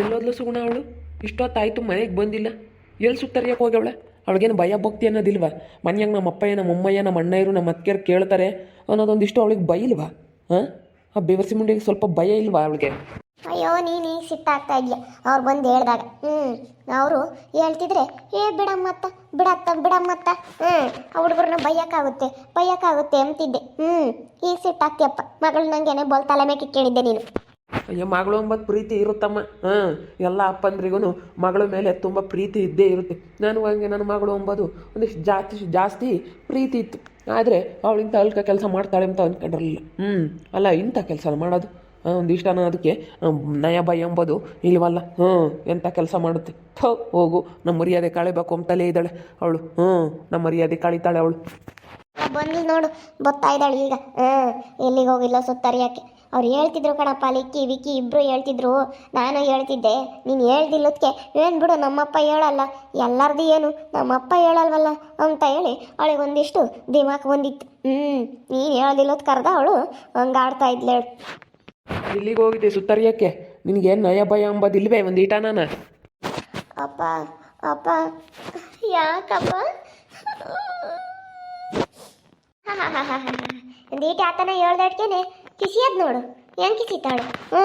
ಎಲ್ಲೋದ್ಲು ಸುಗುಣ ಅವಳು? ಇಷ್ಟೊತ್ತಾಯ್ತು ಮನೆಗೆ ಬಂದಿಲ್ಲ. ಎಲ್ಲಿ ಸುತ್ತರಿಯಕ್ಕೆ ಹೋಗ್ಯವಳ? ಅವಳಿಗೇನು ಭಯ ಭಕ್ತಿ ಅನ್ನೋದಿಲ್ವಾ? ಮನ್ಯಾಗ ನಮ್ಮ ಅಪ್ಪಯ್ಯ ನಮ್ಮ ಅಮ್ಮಯ್ಯ ನಮ್ಮ ಅಣ್ಣಯ್ಯರು ನಮ್ಮ ಅತ್ತಿಗೆರು ಕೇಳ್ತಾರೆ ಅನ್ನೋದೊಂದಿಷ್ಟು ಅವಳಿಗೆ ಭಯ ಇಲ್ವಾ? ಹಾಂ? ಆ ಬೇವರ್ಸಿ ಮುಂಡಿಗೆ ಸ್ವಲ್ಪ ಭಯ ಇಲ್ವಾ ಅವಳಿಗೆ? ಅಯ್ಯೋ, ನೀನು ಈಗ ಸಿಟ್ಟಾಗ್ತಾ ಇದೆಯಾ? ಅವ್ರು ಬಂದು ಹೇಳ್ದಾಗ ಹ್ಞೂ ಅವರು ಹೇಳ್ತಿದ್ರೆ, ಏ ಬಿಡಮ್ಮತ್ತ ಬಿಡತ್ತ ಬಿಡಮ್ಮತ್ತ ಹ್ಞೂ ಆ ಹುಡುಗರನ್ನ ಬೈಯಕ್ಕಾಗುತ್ತೆ ಬೈಯಕ್ಕಾಗುತ್ತೆ ಅಂತಿದ್ದೆ. ಹ್ಞೂ ಈಗ ಸಿಟ್ಟಾಗ್ತೀಯಪ್ಪ ಮಗಳು ನಂಗೇನೆ ಬೋಲ್ ತಲೆ ಕೇಳಿದ್ದೆ ನೀನು. ಅಯ್ಯೋ, ಮಗಳು ಒಂಬತ್ತು ಪ್ರೀತಿ ಇರುತ್ತಮ್ಮ. ಹಾಂ, ಎಲ್ಲ ಅಪ್ಪಂದ್ರಿಗೂ ಮಗಳ ಮೇಲೆ ತುಂಬ ಪ್ರೀತಿ ಇದ್ದೇ ಇರುತ್ತೆ. ನಾನು ಹಂಗೆ, ನನ್ನ ಮಗಳು ಒಂಬದು ಒಂದಿಷ್ಟು ಜಾಸ್ತಿ ಜಾಸ್ತಿ ಪ್ರೀತಿ ಇತ್ತು. ಆದರೆ ಅವಳಿಂತ ಅಲ್ಕ ಕೆಲಸ ಮಾಡ್ತಾಳೆ ಅಂತ ಅಂದ್ಕೊಂಡಿರಲಿಲ್ಲ ಹ್ಞೂ ಅಲ್ಲ, ಇಂಥ ಕೆಲಸ ಮಾಡೋದು? ಒಂದಿಷ್ಟ ಅದಕ್ಕೆ ನಯ ಭಯ ಎಂಬುದು ಇಲ್ವಲ್ಲ? ಹ್ಞೂ ಎಂಥ ಕೆಲಸ ಮಾಡುತ್ತೆ? ಥೋ, ಹೋಗು ನಮ್ಮ ಮರ್ಯಾದೆ ಕಳಿಬೇಕು ಅಂತಲೇ ಇದ್ದಾಳೆ ಅವಳು. ಹ್ಞೂ ನಮ್ಮ ಮರ್ಯಾದೆ ಕಳೀತಾಳೆ ಅವಳು. ಬಂದು ನೋಡು ಬರ್ತಾ ಇದ್ದಾಳೆ ಈಗ. ಹಾಂ ಎಲ್ಲಿಗೆ ಹೋಗಿಲ್ಲ ಸುತ್ತರಿಯಕ್ಕೆ. ಅವ್ರು ಹೇಳ್ತಿದ್ರು ಕಣಪ್ಪ ಲಿಕ್ಕಿ ವಿಕ್ಕಿ ಇಬ್ಬರು ಹೇಳ್ತಿದ್ರು. ನಾನು ಹೇಳ್ತಿದ್ದೆ ನೀನು ಹೇಳ್ದಿಲ್ಲದಕ್ಕೆ ಏನು ಬಿಡು ನಮ್ಮಪ್ಪ ಹೇಳಲ್ಲ. ಎಲ್ಲರದು ಏನು ನಮ್ಮಪ್ಪ ಹೇಳಲ್ವಲ್ಲ ಅಂತ ಹೇಳಿ ಅವಳಿಗೆ ಒಂದಿಷ್ಟು ದಿಮಾಕ್ ಬಂದಿತ್ತು. ಹ್ಞೂ ನೀನು ಹೇಳ್ದಿಲ್ಲದ್ ಕರ್ದ ಅವಳು ಹಂಗೆ ಆಡ್ತಾ ಇದ್ಲು. ಹೇಳು ಇಲ್ಲಿಗೆ ಹೋಗಿದೆ ಸುತ್ತರಿಯಕ್ಕೆ. ನಿನಗೇನು ನಯ ಭಯ ಅಂಬದು ಇಲ್ವೇ ಒಂದು ಈಟ ನಾನು? ಅಪ್ಪ ಅಪ್ಪ ಯಾಕಪ್ಪ? ಒಂದೀಟ ಆತನ ಹೇಳ್ದಟ್ಕೆನೆ ಕಿಸಿಯದ್ ನೋಡು. ಹೆಂಗ್ ಕಿಸಿತಾಳು? ಹ್ಞೂ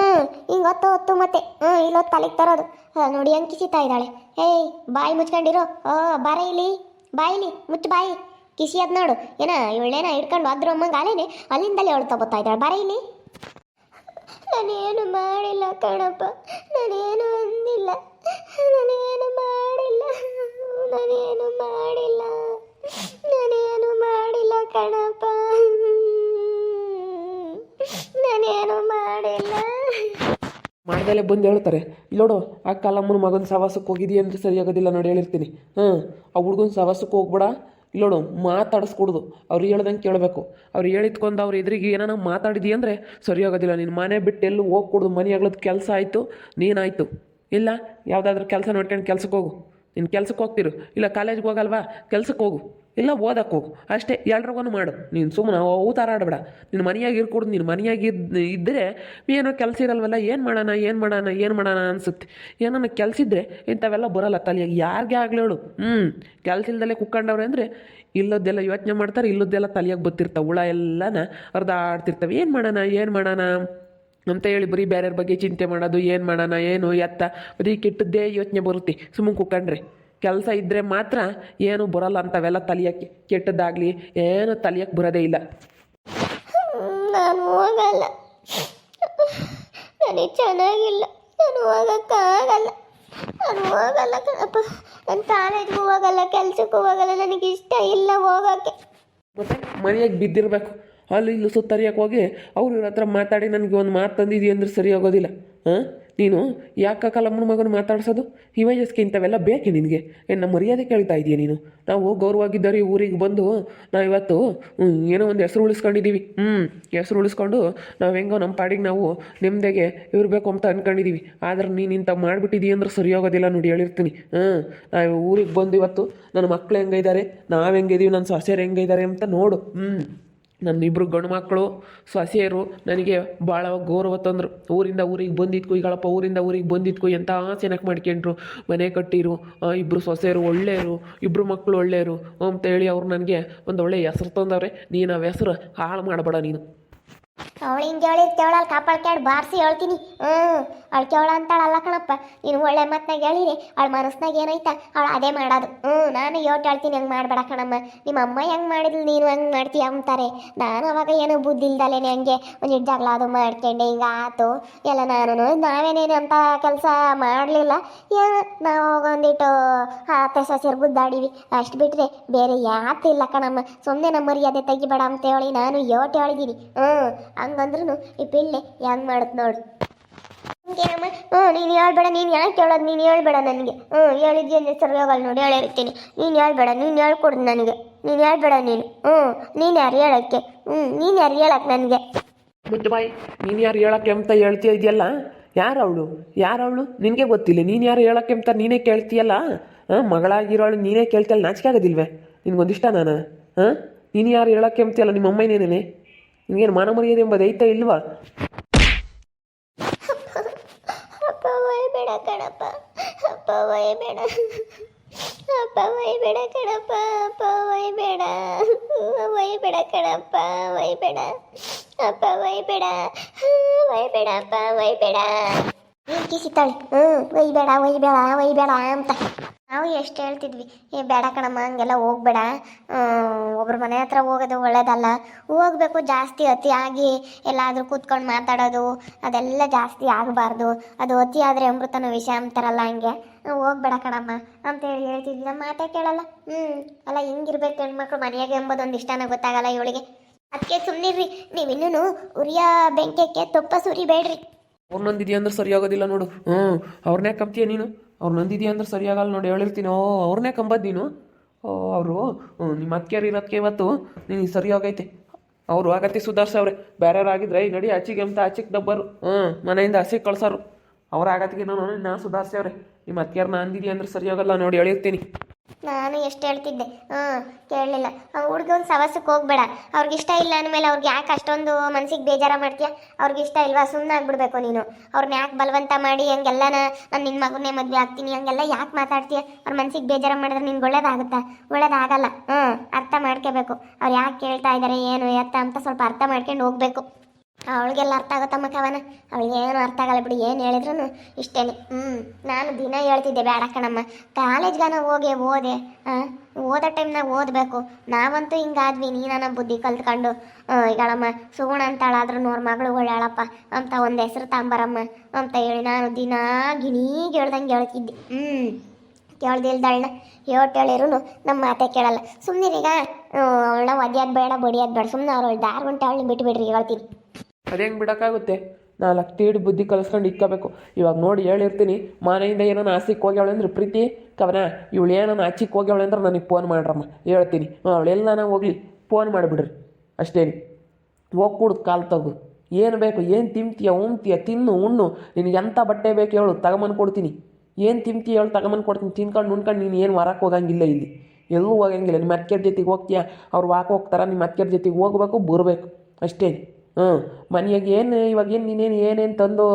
ಹಿಂಗೆ ಹೊತ್ತು ಹೊತ್ತು ಮತ್ತೆ ಹ್ಞೂ ಇಲ್ಲೊತ್ತು ತಲೆಗೆ ತರೋದು. ನೋಡಿ ಹೆಂಗ್ ಕಿಸಿತಾ ಇದ್ದಾಳೆ. ಏಯ್, ಬಾಯಿ ಮುಚ್ಕೊಂಡಿರೋ. ಓ, ಬಾರ ಇಲ್ಲಿ. ಬಾಯಿಲಿ ಮುಚ್ಚು ಬಾಯಿ. ಕಿಸಿಯದ್ ನೋಡು. ಏನ, ಇವಳೇನ ಹಿಡ್ಕೊಂಡು ಅದ್ರ ಅಮ್ಮಂಗೆ ಅಲೇನೆ ಅಲ್ಲಿಂದಲೇ ಅವಳು ಬರ್ತಾ ಇದ್ದಾಳೆ. ಬಾರ ಇಲ್ಲಿ. ನಾನೇನು ಮಾಡಿಲ್ಲ ಕಣಪ್ಪ ನಾನೇನು ಅಂದಿಲ್ಲ ನಾನೇನು ಮಾಡಿಲ್ಲ ನಾನೇನು ಮಾಡಿಲ್ಲ ನಾನೇನು ಮಾಡಿಲ್ಲ ಕಣಪ್ಪ ನಾನೇನು ಮಾಡಿಲ್ಲ ಮಾಡ್ದಲೇ ಬಂದು ಹೇಳ್ತಾರೆ ಇಲ್ಲೋಡು ಆ ಕಾಲಮ್ಮನ ಮಗನ ಸವಾಸಕ್ಕೆ ಹೋಗಿದೀಯ ಅಂದರೆ ಸರಿಯಾಗೋದಿಲ್ಲ ನೋಡಿ ಹೇಳಿರ್ತೀನಿ. ಹಾಂ ಆ ಹುಡುಗನ ಸವಾಸಕ್ಕೆ ಹೋಗ್ಬೇಡ. ಇಲ್ಲೋಡು ಮಾತಾಡಿಸ್ಕೊಡ್ದು. ಅವ್ರು ಹೇಳ್ದಂಗೆ ಕೇಳಬೇಕು. ಅವ್ರು ಹೇಳಿದ್ಕೊಂಡು ಅವ್ರ ಎದುರಿಗೆ ಏನಾನ ಮಾತಾಡಿದಿ ಅಂದರೆ ಸರಿಯಾಗೋದಿಲ್ಲ ನಿನ್ನ ಮನೆ ಬಿಟ್ಟು ಎಲ್ಲೂ ಹೋಗ್ಕೊಡ್ದು. ಮನೆ ಆಗ್ಲದ ಕೆಲಸ ಆಯಿತು, ನೀನಾಯಿತು. ಇಲ್ಲ, ಯಾವುದಾದ್ರೂ ಕೆಲಸ ನೋಡ್ಕೊಂಡು ಕೆಲ್ಸಕ್ಕೆ ಹೋಗು. ನಿನ್ನ ಕೆಲ್ಸಕ್ಕೆ ಹೋಗ್ತಿರು. ಇಲ್ಲ ಕಾಲೇಜ್ಗೆ ಹೋಗಲ್ವಾ? ಕೆಲ್ಸಕ್ಕೆ ಹೋಗು. ಇಲ್ಲ ಓದಕ್ಕೆ ಹೋಗು. ಅಷ್ಟೇ ಎಲ್ರಿಗೂ ಮಾಡು. ನೀನು ಸುಮ್ಮನೆ ಆಡಬೇಡ. ನಿನ್ನ ಮನೆಯಾಗಿ ಇರ್ಕೊಡು ನಿನ್ನ ಮನೆಯಾಗಿ ಇದ್ ಇದ್ದರೆ ಏನೋ ಕೆಲಸ ಇರಲ್ವಲ್ಲ? ಏನು ಮಾಡೋಣ ಏನು ಮಾಡೋಣ ಏನು ಮಾಡೋಣ ಅನಿಸುತ್ತೆ. ಏನೋ ಕೆಲಸ ಇದ್ದರೆ ಇಂಥವೆಲ್ಲ ಬರೋಲ್ಲ ತಲೆಯಾಗ. ಯಾರಿಗೆ ಆಗಲಿ ಹೇಳು. ಹ್ಞೂ ಕೆಲಸ ಇಲ್ದಲ್ಲೇ ಕುಕ್ಕಂಡವ್ರೆ ಅಂದರೆ ಇಲ್ಲದ್ದೆಲ್ಲ ಯೋಚನೆ ಮಾಡ್ತಾರೆ, ಇಲ್ಲದ್ದೆಲ್ಲ ತಲೆಯಾಗಿ ಬತ್ತಿರ್ತಾವೆ. ಹುಳ ಎಲ್ಲನ ಅರ್ಧ ಆಡ್ತಿರ್ತವೆ ಏನು ಮಾಡೋಣ ಏನು ಮಾಡೋಣ? ಅಂತ ಹೇಳಿ ಬರೀ ಬೇರೆಯವ್ರ ಬಗ್ಗೆ ಚಿಂತೆ ಮಾಡೋದು ಏನು ಮಾಡೋಣ ಏನು ಎತ್ತ ಬರೀ ಕೆಟ್ಟದ್ದೇ ಯೋಚನೆ ಬರುತ್ತೆ. ಸುಮ್ಮನೆ ಕುಕ್ಕಂಡ್ರಿ ಕೆಲಸ ಇದ್ದರೆ ಮಾತ್ರ ಏನು ಬರಲ್ಲ ಅಂತವೆಲ್ಲ ತಲಿಯಕ್ಕೆ. ಕೆಟ್ಟದ್ದಾಗಲಿ ಏನು ತಲಿಯಕ್ಕೆ ಬರೋದೇ ಇಲ್ಲ. ನಾನು ಹೋಗಲ್ಲ. ನನಗೆ ಚೆನ್ನಾಗಿಲ್ಲ. ನಾನು ಹೋಗಕ್ಕಾಗಲ್ಲ ನಾನು ಹೋಗಲ್ಲ ಕಣಪ್ಪ. ನಾನು ಕಾಲೇಜ್ಗೂ ಹೋಗಲ್ಲ ಕೆಲ್ಸಕ್ಕೆ ಹೋಗಲ್ಲ. ನನಗೆ ಇಷ್ಟ ಇಲ್ಲ ಹೋಗೋಕ್ಕೆ. ಮತ್ತೆ ಮನೆಯಾಗೆ ಬಿದ್ದಿರಬೇಕು. ಅಲ್ಲಿ ಇಲ್ಲಿ ಸುತ್ತರಿಯಕ್ಕೆ ಹೋಗಿ ಅವ್ರು ಇವ್ರ ಹತ್ರ ಮಾತಾಡಿ ನನಗೆ ಒಂದು ಮಾತು ತಂದಿದ್ದೀಯ ಅಂದ್ರೆ ಸರಿ ಹೋಗೋದಿಲ್ಲ ಹಾಂ ನೀನು ಯಾಕೆ ಕಲಮ್ಮನ ಮಗನ ಮಾತಾಡ್ಸೋದು? ಈ ವಯಸ್ಸಿಗೆ ಇಂಥವೆಲ್ಲ ಬೇಕೆ ನಿನಗೆ? ಏನು ನಮ್ಮ ಮರ್ಯಾದೆ ಕೇಳ್ತಾ ಇದೀಯ ನೀನು? ನಾವು ಗೌರವಾಗಿದ್ದವ್ರು ಊರಿಗೆ ಬಂದು ನಾವು ಇವತ್ತು ಏನೋ ಒಂದು ಹೆಸರು ಉಳಿಸ್ಕೊಂಡಿದ್ದೀವಿ ಹ್ಞೂ ಹೆಸರು ಉಳಿಸ್ಕೊಂಡು ನಾವು ಹೆಂಗೋ ನಮ್ಮ ಪಾಡಿಗೆ ನಾವು ನೆಮ್ಮದಿಗೆ ಇರಬೇಕು ಅಂತ ಅಂದ್ಕೊಂಡಿದ್ದೀವಿ ಆದ್ರೆ ನೀನು ಇಂಥ ಮಾಡಿಬಿಟ್ಟಿದ್ದೀಯ ಅಂದ್ರೆ ಸರಿ ಹೋಗೋದಿಲ್ಲ ನೋಡಿ ಹೇಳಿರ್ತೀನಿ. ಹಾಂ ನಾವು ಊರಿಗೆ ಬಂದು ಇವತ್ತು ನನ್ನ ಮಕ್ಳು ಹೆಂಗಿದ್ದಾರೆ ನಾವು ಹೆಂಗಿದ್ದೀವಿ ನನ್ನ ಸೊಸೆಯರು ಹೆಂಗಿದ್ದಾರೆ ಅಂತ ನೋಡು. ಹ್ಞೂ ನನ್ನ ಇಬ್ಬರು ಗಂಡು ಮಕ್ಕಳು, ಸೊಸೆಯರು ನನಗೆ ಭಾಳ ಗೌರವ ತಂದರು. ಊರಿಂದ ಊರಿಗೆ ಬಂದಿದ್ಕು ಈಗಳಪ್ಪ ಊರಿಂದ ಊರಿಗೆ ಬಂದಿದ್ಕು ಎಂಥ ಚೆನ್ನಾಗಿ ಮಾಡ್ಕೊಂಡ್ರು. ಮನೆ ಕಟ್ಟಿರು ಇಬ್ಬರು ಸೊಸೆಯರು ಒಳ್ಳೆಯರು ಇಬ್ಬರು ಮಕ್ಕಳು ಒಳ್ಳೆಯರು ಅಂತ ಹೇಳಿ ಅವ್ರು ನನಗೆ ಒಂದು ಒಳ್ಳೆಯ ಹೆಸರು ತಂದವ್ರೆ. ನೀನು ಆ ಹೆಸರು ಹಾಳು ಮಾಡಬೇಡ ನೀನು. ಅವಳು ಹಿಂಗೆ ಹೇಳಿರ್ತೇವಳ ಅಲ್ಲಿ ಕಾಪಾಡ್ಕ್ಯಾಡ್ ಬಾರಿಸಿ ಹೇಳ್ತೀನಿ. ಹ್ಞೂ ಅವಳು ಕೇವಳ ಅಂತಾಳಲ್ಲ ಕಣಪ್ಪ. ನೀನು ಒಳ್ಳೆ ಮಾತ್ನಾಗ ಹೇಳಿರಿ, ಅವಳ ಮನಸ್ನಾಗ ಏನೈತ ಅವಳು ಅದೇ ಮಾಡೋದು. ಹ್ಞೂ ನಾನು ಯೋಟ್ ಹೇಳ್ತೀನಿ, ಹಂಗೆ ಮಾಡಬೇಡ ಕಣಮ್ಮ. ನಿಮ್ಮ ಅಮ್ಮ ಹೆಂಗೆ ಮಾಡಿದ್ಲು, ನೀನು ಹಂಗೆ ಮಾಡ್ತೀಯ ಅಂತಾರೆ. ನಾನು ಅವಾಗ ಏನೋ ಬುದ್ಧಿ ಇಲ್ದಲೇನೆ ಹಂಗೆ ಒಂದು ಜಗಳ ಅದು ಮಾಡ್ಕೊಂಡೆ, ಹಿಂಗೆ ಆತು. ಎಲ್ಲ ನಾನು ನಾವೇನೇನು ಅಂತ ಕೆಲಸ ಮಾಡಲಿಲ್ಲ. ಏನು, ನಾವು ಒಂದಿಟ್ಟು ಹತ್ತು ಸಸಿರು ಬುದ್ದಾಡಿವಿ ಅಷ್ಟು ಬಿಟ್ಟರೆ ಬೇರೆ ಯಾತಿಲ್ಲ ಕಣಮ್ಮ. ಸುಮ್ಮನೆ ನಮ್ಮ ಮರ್ಯಾದೆ ತೆಗಿಬೇಡ ಅಂತ ಹೇಳಿ ನಾನು ಯೋಟ್ ಹೇಳಿದ್ದೀನಿ ಹ್ಞೂ ಹಂಗಂದ್ರೂ ಈ ಪಿಳ್ಳೆ ಹೆಂಗೆ ಮಾಡತ್ ನೋಡು. ಹಂಗೇನಮ್ಮ ಹ್ಞೂ, ನೀನು ಹೇಳ್ಬೇಡ, ನೀನು ಯಾಕೆ ಹೇಳೋದು ನೀನು ಹೇಳ್ಬೇಡ ನನಗೆ. ಹ್ಞೂ, ಹೇಳಿದ್ಯ ಅಂದ್ರೆ ಸರಿ ನೋಡಿ ಹೇಳಿರ್ತೀನಿ ನೀನು ಹೇಳ್ಬೇಡ, ನೀನು ಹೇಳ್ಕೊಡು ನನಗೆ. ನೀನು ಹೇಳ್ಬೇಡ ನೀನು. ಹ್ಞೂ, ನೀನು ಯಾರು ಹೇಳಕ್ಕೆ? ಹ್ಞೂ, ನೀನು ಯಾರು ಹೇಳಕ್ಕೆ ನನಗೆ? ಬಾಯ್ ನೀನು ಯಾರು ಹೇಳಕ್ಕೆ ಅಂತ ಹೇಳ್ತೀಯ ಇದೆಯಲ್ಲ? ಯಾರು ಅವಳು? ಯಾರು ಅವಳು? ನಿನಗೆ ಗೊತ್ತಿಲ್ಲ, ನೀನು ಯಾರು ಹೇಳಕ್ಕೆ ಅಂತ ನೀನೇ ಕೇಳ್ತೀಯಲ್ಲ? ಹಾಂ, ಮಗಳಾಗಿರೋಳು ನೀನೇ ಕೇಳ್ತಿಯಲ್ಲ, ನಾಚಿಕೆ ಆಗೋದಿಲ್ವೇ? ನಿನ್ಗೊಂದಿಷ್ಟ ನಾನು? ಹಾಂ, ನೀನು ಯಾರು ಹೇಳಕ್ಕೆ ಅಂತೀಯಲ್ಲ ನಿಮ್ಮ ಅಮ್ಮನೇನೇನೆ ನಿನಗೇನು ಮಾನ ಮರ್ಯಾದೆ ಎಂಬುದು ಐತಾ ಇಲ್ವಾ ಅಪ್ಪ ಬೇಡ ಕಣಪ್ಪ ಅಪ್ಪ ಒಯ್ಬೇಡ ಅಪ್ಪ ಒಯ್ಬೇಡ ಕಣಪ್ಪ ಅಪ್ಪ ಒಯ್ಬೇಡ ಒಯ್ಬೇಡ ಕಣಪ್ಪ ಒಯ್ಬೇಡ ಅಪ್ಪ ಒಯ್ಬೇಡ ಒಯ್ಬೇಡ ಅಪ್ಪ ಒಯ್ಬೇಡ ಕಿಸಿತಾಳೆ ಹ್ಞೂ ಒಯ್ಬೇಡ ಒಯ್ಬೇಡ ಒಯ್ಬೇಡ ಅಂತ. ನಾವು ಎಷ್ಟು ಹೇಳ್ತಿದ್ವಿ, ಏ, ಬೇಡ ಕಣಮ್ಮ, ಹಂಗೆಲ್ಲ ಹೋಗ್ಬೇಡ. ಒಬ್ರ ಮನೆ ಹತ್ರ ಹೋಗೋದು ಒಳ್ಳೇದಲ್ಲ. ಹೋಗ್ಬೇಕು, ಜಾಸ್ತಿ ಅತಿಯಾಗಿ ಎಲ್ಲಾದರೂ ಕೂತ್ಕೊಂಡು ಮಾತಾಡೋದು, ಅದೆಲ್ಲ ಜಾಸ್ತಿ ಆಗಬಾರ್ದು. ಅದು ಅತಿ ಅಮೃತನ ವಿಷ ಅಂತಾರಲ್ಲ ಹಂಗೆ. ಹೋಗ್ಬೇಡ ಕಣಮ್ಮ ಅಂತೇಳಿ ಹೇಳ್ತಿದ್ವಿ. ನಮ್ಮ ಮಾತೇ ಕೇಳಲ್ಲ. ಹ್ಞೂ ಅಲ್ಲ, ಹಿಂಗಿರ್ಬೇಕು ಹೆಣ್ಮಕ್ಳು ಮನೆಯಾಗೆ ಎಂಬುದೊಂದು ಇಷ್ಟನ ಗೊತ್ತಾಗಲ್ಲ ಇವಳಿಗೆ. ಅದಕ್ಕೆ ಸುಮ್ಮನಿರ್ರಿ ನೀವಿನ್ನೂ ಉರಿಯ ಬೆಂಕಿಯಕ್ಕೆ ತುಪ್ಪ ಸುರಿಬೇಡ್ರಿ. ಅವ್ರು ನಂದಿದೆಯಾ ಅಂದ್ರೆ ಸರಿಯಾಗೋದಿಲ್ಲ ನೋಡು. ಹ್ಞೂ ಅವ್ರನ್ನೇ ಕಂಬ್ತೀಯ ನೀನು? ಅವ್ರು ನಂದಿದೆಯಾ ಅಂದ್ರೆ ಸರಿಯಾಗಲ್ಲ ನೋಡಿ ಹೇಳಿರ್ತೀನಿ ಓ ಅವ್ರನ್ನೇ ಕಂಬದ್ ನೀನು? ಓ, ಅವರು ನಿಮ್ಮ ಅತ್ತಿಗೆಯರು ಇರೋದಕ್ಕೆ ಇವತ್ತು ನೀನು ಸರಿಯಾಗೈತೆ. ಅವರು ಆಗತ್ತೆ ಸುಧಾರ್ಸವ್ರೆ ಬೇರೆಯವ್ರು ಆಗಿದ್ರೆ, ಈ ನಡಿ ಆಚೆಗೆ ಅಂತ ಆಚೆಗೆ ಡಬ್ಬರು ಹ್ಞೂ, ಮನೆಯಿಂದ ಹಸಿಗೆ ಕಳ್ಸೋರು. ಅವ್ರ ಆಗತ್ತಿಗೆ ನಾನು ನಾ ಸುಧಾರ್ಸವ್ರೆ ನಿಮ್ಮ ಅತ್ತಿಗೆಯರ್ನ ಅಂದಿದೆಯಾ ಅಂದ್ರೆ ಸರಿಯಾಗಲ್ಲ ನೋಡಿ ಹೇಳಿರ್ತೀನಿ ನಾನು ಎಷ್ಟು ಹೇಳ್ತಿದ್ದೆ? ಹಾಂ ಕೇಳಲಿಲ್ಲ. ಹುಡುಗ ಒಂದು ಸವಸಕ್ಕೆ ಹೋಗ್ಬೇಡ. ಅವ್ರಿಗೆ ಇಷ್ಟ ಇಲ್ಲ ಅಂದಮೇಲೆ ಅವ್ರಿಗೆ ಯಾಕೆ ಅಷ್ಟೊಂದು ಮನ್ಸಿಗೆ ಬೇಜಾರ ಮಾಡ್ತೀಯ? ಅವ್ರಿಗೆ ಇಷ್ಟ ಇಲ್ವಾ? ಸುಮ್ಮನೆ ಆಗ್ಬಿಡ್ಬೇಕು ನೀನು. ಅವ್ರನ್ನ ಯಾಕೆ ಬಲವಂತ ಮಾಡಿ ಹಂಗೆಲ್ಲ ನಾನು ನಿನ್ನ ಮಗನೇ ಮದುವೆ ಆಗ್ತೀನಿ, ಹಂಗೆಲ್ಲ ಯಾಕೆ ಮಾತಾಡ್ತೀಯ? ಅವ್ರ ಮನ್ಸಿಗೆ ಬೇಜಾರ ಮಾಡಿದ್ರೆ ನಿನ್ಗೆ ಒಳ್ಳೇದಾಗುತ್ತಾ? ಒಳ್ಳೇದಾಗಲ್ಲ. ಹ್ಞೂ ಅರ್ಥ ಮಾಡ್ಕೋಬೇಕು ಅವ್ರು ಯಾಕೆ ಕೇಳ್ತಾ ಇದ್ದಾರೆ ಏನು ಎತ್ತ ಅಂತ ಸ್ವಲ್ಪ ಅರ್ಥ ಮಾಡ್ಕೊಂಡು ಹೋಗ್ಬೇಕು. ಅವಳಿಗೆಲ್ಲ ಅರ್ಥ ಆಗುತ್ತಮ್ಮ ಕವನ ಅವಳಿಗೆ ಏನು ಅರ್ಥ ಆಗಲ್ಲ ಬಿಡಿ, ಏನು ಹೇಳಿದ್ರು ಇಷ್ಟೇನೆ. ಹ್ಞೂ ನಾನು ದಿನ ಹೇಳ್ತಿದ್ದೆ, ಬೇಡ ಕಣಮ್ಮ ಕಾಲೇಜ್ಗಾನ ಹೋಗಿ ಓದೆ ಓದೋ ಟೈಮ್ನಾಗ ಓದಬೇಕು. ನಾವಂತೂ ಹಿಂಗಾದ್ವಿ, ನೀನ ಬುದ್ಧಿ ಕಲ್ತ್ಕೊಂಡು ಈಗಳಮ್ಮ ಸುಗುಣ ಅಂತಾಳಾದ್ರೂ ನೋರ್ ಮಗಳು ಒಳ್ಳಾಳಪ್ಪ ಅಂತ ಒಂದು ಹೆಸರು ತಾಂಬರಮ್ಮ, ಅಂತ ಹೇಳಿ ನಾನು ದಿನ ಗಿಣೀಗೆ ಹೇಳ್ದಂಗೆ ಹೇಳ್ತಿದ್ದೆ. ಹ್ಞೂ ಕೇಳ್ದಿಲ್ದಳ್ನ ಹೇಳ್ ಹೇಳಿರು ನಮ್ಮ ಮಾತೆ ಕೇಳಲ್ಲ. ಸುಮ್ಮನೆ ಈಗ ಅವಳನ್ನ ಒದ್ಯಾದ್ ಬೇಡ, ಬಡಿಯೋದು ಬೇಡ ಸುಮ್ಮನೆ ಅವ್ರು ದಾರ್ ಗಂಟೆ ಅವಳನ್ನ ಬಿಟ್ಟು ಬಿಡ್ರಿ ಹೇಳ್ತೀನಿ. ಅದು ಹೆಂಗೆ ಬಿಡೋಕ್ಕಾಗುತ್ತೆ? ನಾಲ್ಕು ತೀಡು ಬುದ್ಧಿ ಕಲಿಸ್ಕೊಂಡು ಇಕ್ಕಬೇಕು. ಇವಾಗ ನೋಡಿ ಹೇಳಿರ್ತೀನಿ, ಮನೆಯಿಂದ ಏನೋ ನಾಸಿಕ್ ಹೋಗ್ಯಾವಳೆ ಅಂದ್ರೆ ಪ್ರೀತಿ, ಕವನ, ಇವಳು ಏನೋ ಆಚಿಕ್ ಹೋಗ್ಯಾವಳೆ ಅಂದ್ರೆ ನನಗೆ ಫೋನ್ ಮಾಡ್ರಮ್ಮ. ಹೇಳ್ತೀನಿ ಅವಳೆಲ್ಲ ಹೋಗ್ಲಿ ಫೋನ್ ಮಾಡಿಬಿಡ್ರಿ. ಅಷ್ಟೇ ಹೋಗಿ ಕುಡ್ದು ಕಾಲು ತಗು. ಏನು ಬೇಕು, ಏನು ತಿಂತೀಯ, ಉಣ್ತೀಯ, ತಿನ್ನು, ಉಣ್ಣು. ನಿನಗೆ ಎಂಥ ಬಟ್ಟೆ ಬೇಕು ಹೇಳು ತಗೊಂಬಂದು ಕೊಡ್ತೀನಿ. ಏನು ತಿಂತೀಯ ಹೇಳು ತಗೊಂಬಂದು ಕೊಡ್ತೀನಿ. ತಿನ್ಕೊಂಡು, ಉಣ್ಕೊಂಡು ನೀನು ಏನು ಹೊರಕ್ಕೆ ಹೋಗಂಗಿಲ್ಲ ಇಲ್ಲಿ. ಎಲ್ಲೂ ಹೋಗಂಗಿಲ್ಲ. ನಿಮ್ಮ ಅತ್ತಿಗೆರ ಜೊತೆಗೆ ಹೋಗ್ತೀಯ? ಅವ್ರು ವಾಕ್ ಹೋಗ್ತಾರ ನಿಮ್ಮ ಅತ್ತಿಗೆರ ಜೊತೆಗೆ ಹೋಗ್ಬೇಕು, ಬರಬೇಕು. ಅಷ್ಟೇ ಹ್ಞೂ. ಮನೆಯಾಗ ಏನು, ಇವಾಗ ಏನು ನೀನೇನು, ಏನೇನು ತಂದು,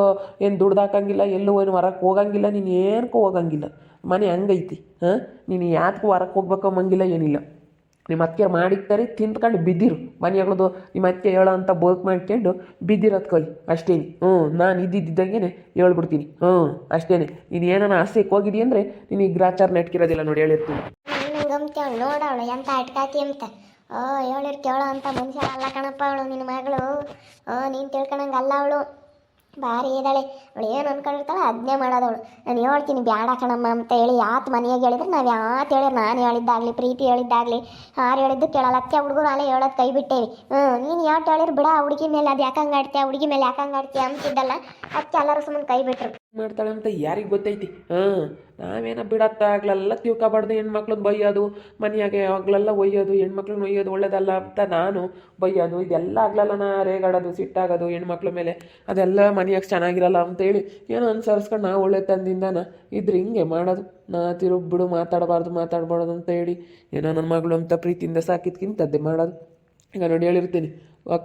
ಏನು ದುಡ್ದು ಹಾಕಂಗಿಲ್ಲ, ಎಲ್ಲೂ ಏನು ಹೊರಕ್ಕೆ ಹೋಗಂಗಿಲ್ಲ, ನೀನು ಏನಕ್ಕೂ ಹೋಗಂಗಿಲ್ಲ. ಮನೆ ಹಂಗೈತಿ ಹಾಂ ನೀನು ಯಾತಕ್ಕೂ ಹೊರಕ್ಕೆ ಹೋಗ್ಬೇಕು ಮಂಗಿಲ್ಲ, ಏನಿಲ್ಲ. ನಿಮ್ಮ ಅತ್ತಿಗೆ ಮಾಡಿಕ್ತಾರೆ ತಿಂದ್ಕೊಂಡು ಬಿದ್ದಿರು. ಮನೆಯಾಗಳದು ನಿಮ್ಮ ಅತ್ತೆ ಹೇಳೋ ಅಂತ ಬೋಕ್ ಮಾಡ್ಕೊಂಡು ಬಿದ್ದಿರೋದು ಕಲಿ ಅಷ್ಟೇನಿ. ಹ್ಞೂ, ನಾನು ಇದ್ದಿದ್ದಂಗೆ ಹೇಳ್ಬಿಡ್ತೀನಿ. ಹ್ಞೂ, ಅಷ್ಟೇನೆ. ನೀನು ಏನಾನ ಆಸೆಗೆ ಹೋಗಿದಿ ಅಂದರೆ ನಿನಗೆ ಗ್ರಾಚಾರ ನೆಟ್ಕಿರೋದಿಲ್ಲ ನೋಡಿ, ಹೇಳಿರ್ತೀನಿ. ನೋಡವಳು ಎಂತ ಅಟ್ಕಾತಿ ಅಂತ. ಓ ಹೇಳಿರ್ ಕೇಳೋ ಅಂತ ಮನುಷ್ಯ ಅಲ್ಲ ಕಣಪ್ಪ ಅವಳು, ನಿನ್ನ ಮಗಳು. ನೀನು ತಿಳ್ಕೊಳಂಗೆ ಅಲ್ಲ ಅವಳು. ಭಾರಿ ಇದ್ದಾಳೆ. ಅವಳು ಏನು ಅನ್ಕೊಂಡಿರ್ತಾಳೆ ಅದನ್ನೇ ಮಾಡೋದವಳು. ನಾನು ಹೇಳ್ತೀನಿ, ಬ್ಯಾಡ ಕಣಮ್ಮ ಅಂತ ಹೇಳಿ, ಯಾತ್ ಮನೆಯಾಗ ಹೇಳಿದ್ರೆ ನಾವು ಯಾತ್ ಹೇಳಿ ನಾನು ಹೇಳಿದ್ದಾಗಲಿ, ಪ್ರೀತಿ ಹೇಳಿದ್ದಾಗಲಿ, ಯಾರು ಹೇಳಿದ್ದು ಕೇಳಲ್ಲ. ಅತ್ತೆ ಹುಡುಗರು ಅಲ್ಲೇ ಹೇಳೋದು ಕೈ ಬಿಟ್ಟೇವಿ. ಹ್ಞೂ, ನೀನು ಯಾಟ್ ಹೇಳಿರ್ ಬಿಡ ಹುಡುಗಿ ಮೇಲೆ, ಅದು ಯಾಕಂಗೆ ಆಡ್ತೀಯ ಹುಡುಗಿ ಮೇಲೆ ಯಾಕಂಗೆ ಆಡ್ತೀಯ ಅಂತಿದ್ದಲ್ಲ ಅದಕ್ಕೆ ಎಲ್ಲರೂ ಸುಮ್ಮನೆ ಕೈ ಬಿಟ್ರು. ಮಾಡ್ತಾಳೆ ಅಂತ ಯಾರಿಗೆ ಗೊತ್ತೈತಿ? ಹಾಂ, ನಾವೇನ ಬಿಡತ್ತಾಗ್ಲೆಲ್ಲ ತಿಳ್ಕೊಬಾರ್ದು ಹೆಣ್ಮಕ್ಳನ್ನ ಬೈಯೋದು ಮನೆಯಾಗೆ ಆಗ್ಲೆಲ್ಲ ಒಯ್ಯೋದು ಹೆಣ್ಮಕ್ಳನ್ನ ಒಯ್ಯೋದು ಒಳ್ಳೇದಲ್ಲ ಅಂತ ನಾನು ಬೈಯೋದು ಇದೆಲ್ಲ ಆಗ್ಲಲ್ಲ ನಾ ರೇಗಾಡೋದು, ಸಿಟ್ಟಾಗೋದು ಹೆಣ್ಮಕ್ಳ ಮೇಲೆ. ಅದೆಲ್ಲ ಮನೆಯಾಗ ಚೆನ್ನಾಗಿರಲ್ಲ ಅಂತೇಳಿ ಏನೋ ಅನ್ಸರ್ಸ್ಕೊಂಡು ನಾ ಒಳ್ಳೆ ತಂದಿಂದನ ಇದ್ರೆ ಹಿಂಗೆ ಮಾಡೋದು. ನಾ ತಿರುಗಿ ಬಿಡು, ಮಾತಾಡಬಾರ್ದು, ಮಾತಾಡ್ಬಾರ್ದು ಅಂತ ಹೇಳಿ ಏನೋ ನನ್ನ ಮಗಳು ಅಂತ ಪ್ರೀತಿಯಿಂದ ಸಾಕಿದ್ಕಿಂತದ್ದೇ ಮಾಡೋದು. ಈಗ ನೋಡಿ ಹೇಳಿರ್ತೀನಿ.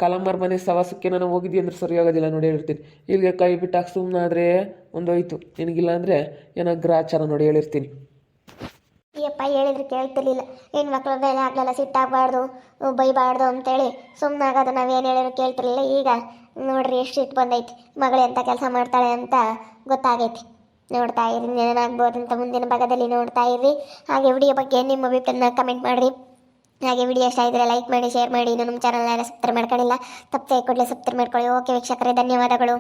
ಕಲಂಬರ್ ಮನೆ ಸವಾಸಕ್ಕೆ ನಾನು ಹೋಗಿದ್ದೆ ಅಂದ್ರೆ ಸರಿ ಆಗೋದಿಲ್ಲ ನೋಡಿ ಹೇಳಿರ್ತೀನಿ. ಇಲ್ಲಿಗೆ ಕೈ ಬಿಟ್ಟಾಗ ಸುಮ್ಮನಾದ್ರೆ ಒಂದೋಯ್ತು. ನಿನಗಿಲ್ಲ ಅಂದರೆ ಏನೋ ಗ್ರಾಚಾರ ನೋಡಿ ಹೇಳಿರ್ತೀನಿ. ಅಯ್ಯಪ್ಪ ಹೇಳಿದ್ರೆ ಕೇಳ್ತಿರ್ಲಿಲ್ಲ. ಹೆಣ್ಮಕ್ಳ ಮೇಲೆ ಆಗ್ಲೆಲ್ಲ, ಸಿಟ್ಟಾಗಬಾರ್ದು, ಬೈಬಾರ್ದು ಅಂತೇಳಿ ನಾವು ಏನು ಹೇಳಿದ್ರು ಕೇಳ್ತಿರ್ಲಿಲ್ಲ. ಈಗ ನೋಡ್ರಿ, ಎಷ್ಟು ಸಿಟ್ಟು ಬಂದೈತಿ. ಮಗಳು ಎಂಥ ಕೆಲಸ ಮಾಡ್ತಾಳೆ ಅಂತ ಗೊತ್ತಾಗೈತಿ. ನೋಡ್ತಾ ಇರಿ ಏನಾಗ್ಬೋದು ಅಂತ ಮುಂದಿನ ಭಾಗದಲ್ಲಿ ನೋಡ್ತಾ ಇರ್ರಿ ಹಾಗೆ ವಿಡಿಯೋ ಬಗ್ಗೆ ನಿಮ್ಮ ಅಭಿಪ್ರಾಯನ ಕಮೆಂಟ್ ಮಾಡಿರಿ. ಹಾಗೆ ವಿಡಿಯೋ ಇಷ್ಟ ಇದ್ರೆ ಲೈಕ್ ಮಾಡಿ ಶೇರ್ ಮಾಡಿ. ಇನ್ನು ನಮ್ಮ ಚಾನಲ್ ಸಬ್ಸ್ಕ್ರೈಬ್ ಮಾಡ್ಕೊಳ್ಳಿಲ್ಲ ತಪ್ಪದೆ ಕೂಡಲೇ ಸಬ್ಸ್ಕ್ರೈಬ್ ಮಾಡ್ಕೊಳ್ಳಿ. ಓಕೆ ವೀಕ್ಷಕರೇ, ಧನ್ಯವಾದಗಳು.